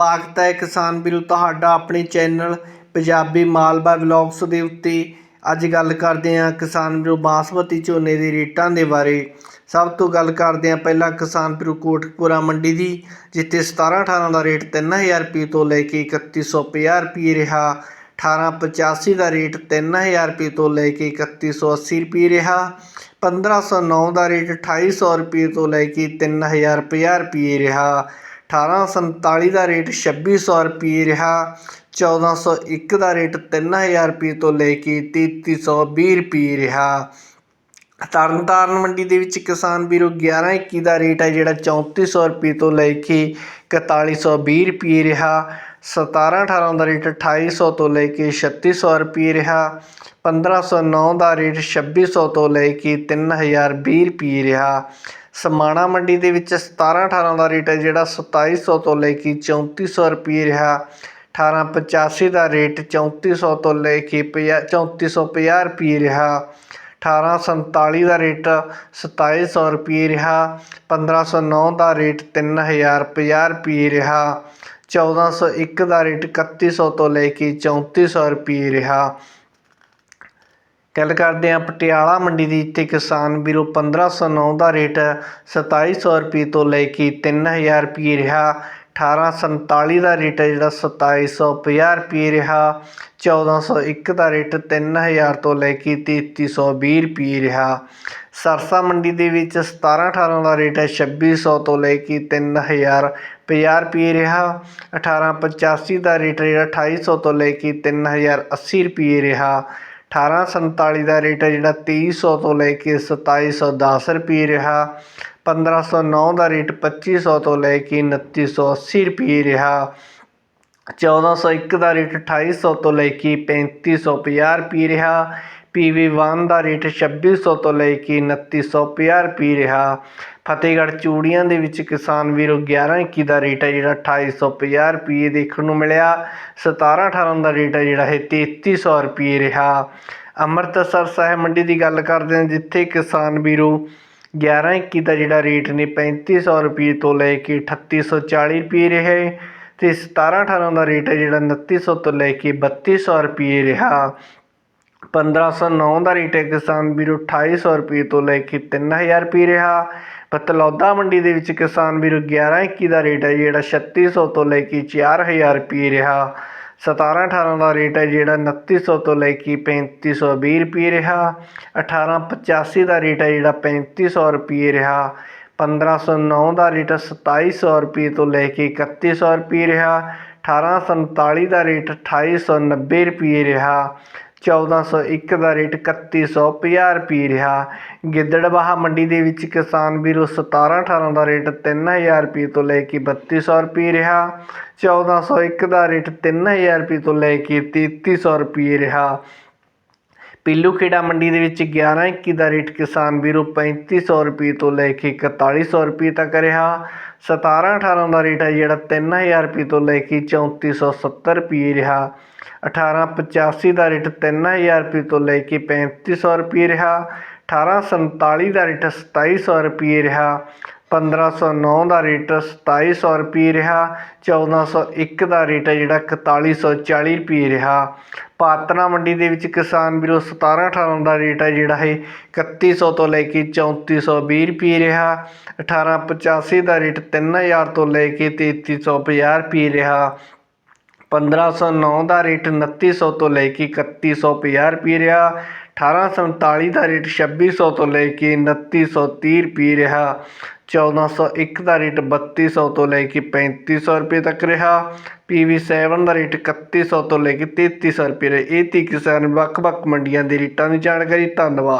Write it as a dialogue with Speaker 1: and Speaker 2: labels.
Speaker 1: ਸਵਾਗਤ ਹੈ ਕਿਸਾਨ ਵੀਰੋ, ਤੁਹਾਡਾ ਆਪਣੇ ਚੈਨਲ ਪੰਜਾਬੀ ਮਾਲਵਾ ਵਲੌਗਸ ਦੇ ਉੱਤੇ। ਅੱਜ ਗੱਲ ਕਰਦੇ ਹਾਂ ਕਿਸਾਨ ਵੀਰੋ ਬਾਸਮਤੀ ਝੋਨੇ ਦੇ ਰੇਟਾਂ ਦੇ ਬਾਰੇ। ਸਭ ਤੋਂ ਗੱਲ ਕਰਦੇ ਹਾਂ ਪਹਿਲਾਂ ਕਿਸਾਨ ਵੀਰੋ ਕੋਟਕਪੂਰਾ ਮੰਡੀ ਦੀ, ਜਿੱਥੇ 17 18 ਦਾ ਰੇਟ 3000 ਰੁਪਏ ਤੋਂ ਲੈ ਕੇ 3150 ਰੁਪਏ ਰਿਹਾ। 1885 ਦਾ ਰੇਟ 3000 ਰੁਪਏ ਤੋਂ ਲੈ ਕੇ 3180 ਰੁਪਏ ਰਿਹਾ। 1509 ਦਾ ਰੇਟ 2800 ਰੁਪਏ ਤੋਂ ਲੈ ਕੇ 3050 ਰੁਪਏ ਰਿਹਾ। 1847 ਦਾ ਰੇਟ 2600 ਰੁਪਏ ਰਿਹਾ 1401 ਦਾ ਰੇਟ 3000 ਰੁਪਏ ਤੋਂ ਲੈ ਕੇ 3320 ਰੁਪਏ ਰਿਹਾ। ਤਰਨਤਾਰਨ ਮੰਡੀ ਦੇ ਵਿੱਚ ਕਿਸਾਨ ਵੀਰੋ 11 21 ਦਾ ਰੇਟ ਹੈ, ਜਿਹੜਾ 3400 ਰੁਪਏ ਤੋਂ ਲੈ ਕੇ 4120 ਰੁਪਏ ਰਿਹਾ। 17 18 ਦਾ ਰੇਟ 2800 ਤੋਂ ਲੈ ਕੇ 3600 ਰੁਪਏ ਰਿਹਾ। 1509 ਦਾ ਰੇਟ 2600 ਤੋਂ ਲੈ ਕੇ 3020 ਰੁਪਏ ਰਿਹਾ। ਸਮਾਣਾ ਮੰਡੀ ਦੇ ਵਿੱਚ 17 18 ਦਾ ਰੇਟ ਹੈ, ਜਿਹੜਾ 2700 ਤੋਂ ਲੈ ਕੇ 3400 ਰੁਪਏ ਰਿਹਾ। 1885 ਦਾ ਰੇਟ 3400 ਤੋਂ ਲੈ ਕੇ 3450 ਰੁਪਏ ਰਿਹਾ। 1847 ਦਾ ਰੇਟ 2700 ਰੁਪਏ ਰਿਹਾ। 1509 ਦਾ ਰੇਟ 3050 ਰੁਪਏ ਰਿਹਾ। 1401 ਦਾ ਰੇਟ 3100 ਤੋਂ ਲੈ ਕੇ 3400 ਰੁਪਏ ਰਿਹਾ। ਗੱਲ ਕਰਦੇ ਹਾਂ, ਪਟਿਆਲਾ ਮੰਡੀ ਦੀ ਇੱਥੇ ਕਿਸਾਨ ਵੀਰੋ 1509 ਦਾ ਰੇਟ 2700 ਰੁਪਏ ਤੋਂ ਲੈ ਕੇ 3000 ਰੁਪਏ ਰਿਹਾ। 1847 ਦਾ ਰੇਟ ਹੈ ਜਿਹੜਾ 2750 ਰੁਪਏ ਰਿਹਾ। 1401 ਦਾ ਰੇਟ 3000 ਤੋਂ ਲੈ ਕੇ 3320 ਰੁਪਏ ਰਿਹਾ। ਸਰਸਾ ਮੰਡੀ ਦੇ ਵਿੱਚ 17 18 ਦਾ ਰੇਟ ਹੈ 2600 ਤੋਂ ਲੈ ਕੇ 3000 50 ਰੁਪਏ ਰਿਹਾ। 1885 ਦਾ ਰੇਟ ਜਿਹੜਾ 2800 ਤੋਂ ਲੈ ਕੇ 3080 ਰੁਪਏ ਰਿਹਾ। 1847 ਦਾ ਰੇਟ ਹੈ ਜਿਹੜਾ 2300 ਤੋਂ ਲੈ ਕੇ 2710 ਰੁਪਏ ਰਿਹਾ। 1509 ਦਾ ਰੇਟ 2500 ਤੋਂ ਲੈ ਕੇ 2980 ਰੁਪਏ ਰਿਹਾ। 1401 ਦਾ ਰੇਟ 2800 ਤੋਂ ਲੈ ਕੇ 3550 ਰੁਪਏ ਰਿਹਾ। PV1 ਦਾ ਰੇਟ 2600 ਤੋਂ ਲੈ ਕੇ 2950 ਰੁਪਏ ਰਿਹਾ। ਫਤਿਹਗੜ੍ਹ ਚੂੜੀਆਂ ਦੇ ਵਿੱਚ ਕਿਸਾਨ ਵੀਰੋ 11 21 ਦਾ ਰੇਟ ਹੈ ਜਿਹੜਾ 2850 ਰੁਪਏ ਦੇਖਣ ਨੂੰ ਮਿਲਿਆ। 17 18 ਦਾ ਰੇਟ ਹੈ ਜਿਹੜਾ ਇਹ 3300 ਰੁਪਏ ਰਿਹਾ। ਅੰਮ੍ਰਿਤਸਰ ਸਾਹਿਬ ਮੰਡੀ ਦੀ ਗੱਲ ਕਰਦੇ ਹਾਂ, ਜਿੱਥੇ ਕਿਸਾਨ ਵੀਰੋ 11 21 ਦਾ ਜਿਹੜਾ ਰੇਟ ਨੇ 3500 ਰੁਪਏ ਤੋਂ ਲੈ ਕੇ 3840 ਰੁਪਏ ਰਹੇ ਤੇ 17 18 ਦਾ ਰੇਟ ਹੈ ਜਿਹੜਾ 2900 ਤੋਂ ਲੈ ਕੇ 3200 ਰੁਪਏ ਰਿਹਾ। 1509 ਦਾ ਰੇਟ ਹੈ ਕਿਸਾਨ ਵੀਰੋ 2800 ਰੁਪਏ ਤੋਂ ਲੈ ਕੇ 3000 ਰੁਪਏ ਰਿਹਾ। ਪਤਲੌਦਾ ਮੰਡੀ ਦੇ ਵਿੱਚ ਕਿਸਾਨ ਵੀਰੋ 11 21 ਦਾ ਰੇਟ ਹੈ, ਜਿਹੜਾ 3600 ਤੋਂ ਲੈ ਕੇ 4000 ਰੁਪਏ ਰਿਹਾ। 17 18 ਦਾ ਰੇਟ ਹੈ, ਜਿਹੜਾ 2900 ਤੋਂ ਲੈ ਕੇ 3520 ਰੁਪਏ ਰਿਹਾ। 1885 ਦਾ ਰੇਟ ਹੈ, ਜਿਹੜਾ 3500 ਰੁਪਏ ਰਿਹਾ। 1509 ਦਾ ਰੇਟ 2700 ਰੁਪਏ ਤੋਂ ਲੈ ਕੇ 3100 ਰੁਪਏ ਰਿਹਾ। 1847 ਦਾ ਰੇਟ 2890 ਰੁਪਏ ਰਿਹਾ। 1401 ਦਾ ਰੇਟ 3150 ਰੁਪਏ ਰਿਹਾ। ਗਿੱਦੜਬਾਹਾ ਮੰਡੀ ਦੇ ਵਿੱਚ ਕਿਸਾਨ ਵੀਰੋ 17 18 ਦਾ ਰੇਟ 3000 ਰੁਪਏ ਤੋਂ ਲੈ ਕੇ 3200 ਰੁਪਏ ਰਿਹਾ। 1401 ਦਾ ਰੇਟ 3000 ਰੁਪਏ ਤੋਂ ਲੈ ਕੇ 3300 ਰੁਪਏ ਰਿਹਾ। ਪੀਲੂ ਖੇੜਾ ਮੰਡੀ ਦੇ ਵਿੱਚ 11 21 ਦਾ ਰੇਟ ਕਿਸਾਨ ਵੀਰੋ 3500 ਰੁਪਏ ਤੋਂ ਲੈ ਕੇ 4100 ਰੁਪਏ ਤੱਕ ਰਿਹਾ। 17 18 ਦਾ ਰੇਟ ਹੈ ਜਿਹੜਾ 3000 ਰੁਪਏ ਤੋਂ ਲੈ ਕੇ 3470 ਰੁਪਏ ਰਿਹਾ। 1885 ਦਾ ਰੇਟ 3000 ਰੁਪਏ ਤੋਂ ਲੈ ਕੇ 3500 ਰੁਪਏ ਰਿਹਾ। 1847 ਦਾ ਰੇਟ 2700 ਰੁਪਏ ਰਿਹਾ। 1509 ਦਾ ਰੇਟ 2700 ਰੁਪਏ ਰਿਹਾ 1401 ਦਾ ਰੇਟ ਹੈ ਜਿਹੜਾ 4140 ਰੁਪਏ ਰਿਹਾ। ਪਾਤਨਾ ਮੰਡੀ ਦੇ ਵਿੱਚ ਕਿਸਾਨ ਵੀਰੋ 17 18 ਦਾ ਰੇਟ ਹੈ ਜਿਹੜਾ ਹੈ 3100 ਤੋਂ ਲੈ ਕੇ 3420 ਰੁਪਏ ਰਿਹਾ। 1885 ਦਾ ਰੇਟ 3000 ਤੋਂ ਲੈ ਕੇ 3350 ਰੁਪਏ ਰਿਹਾ। 1509 ਦਾ ਰੇਟ 2900 ਤੋਂ ਲੈ ਕੇ 3150 ਰੁਪਏ ਰਿਹਾ। 1847 ਦਾ ਰੇਟ 2600 ਤੋਂ ਲੈ ਕੇ 2930 ਰੁਪਏ ਰਿਹਾ। 1401 ਦਾ ਰੇਟ 3200 ਤੋਂ ਲੈ ਕੇ 3500 ਰੁਪਏ ਤੱਕ ਰਿਹਾ। PV7 ਦਾ ਰੇਟ 3100 ਤੋਂ ਲੈ ਕੇ 3300 ਰੁਪਏ ਰਿਹਾ। ਇਹ ਤੀ ਕਿਸਾਨ ਵੱਖ-ਵੱਖ ਮੰਡੀਆਂ ਦੇ ਰੇਟਾਂ ਦੀ ਜਾਣਕਾਰੀ। ਧੰਨਵਾਦ।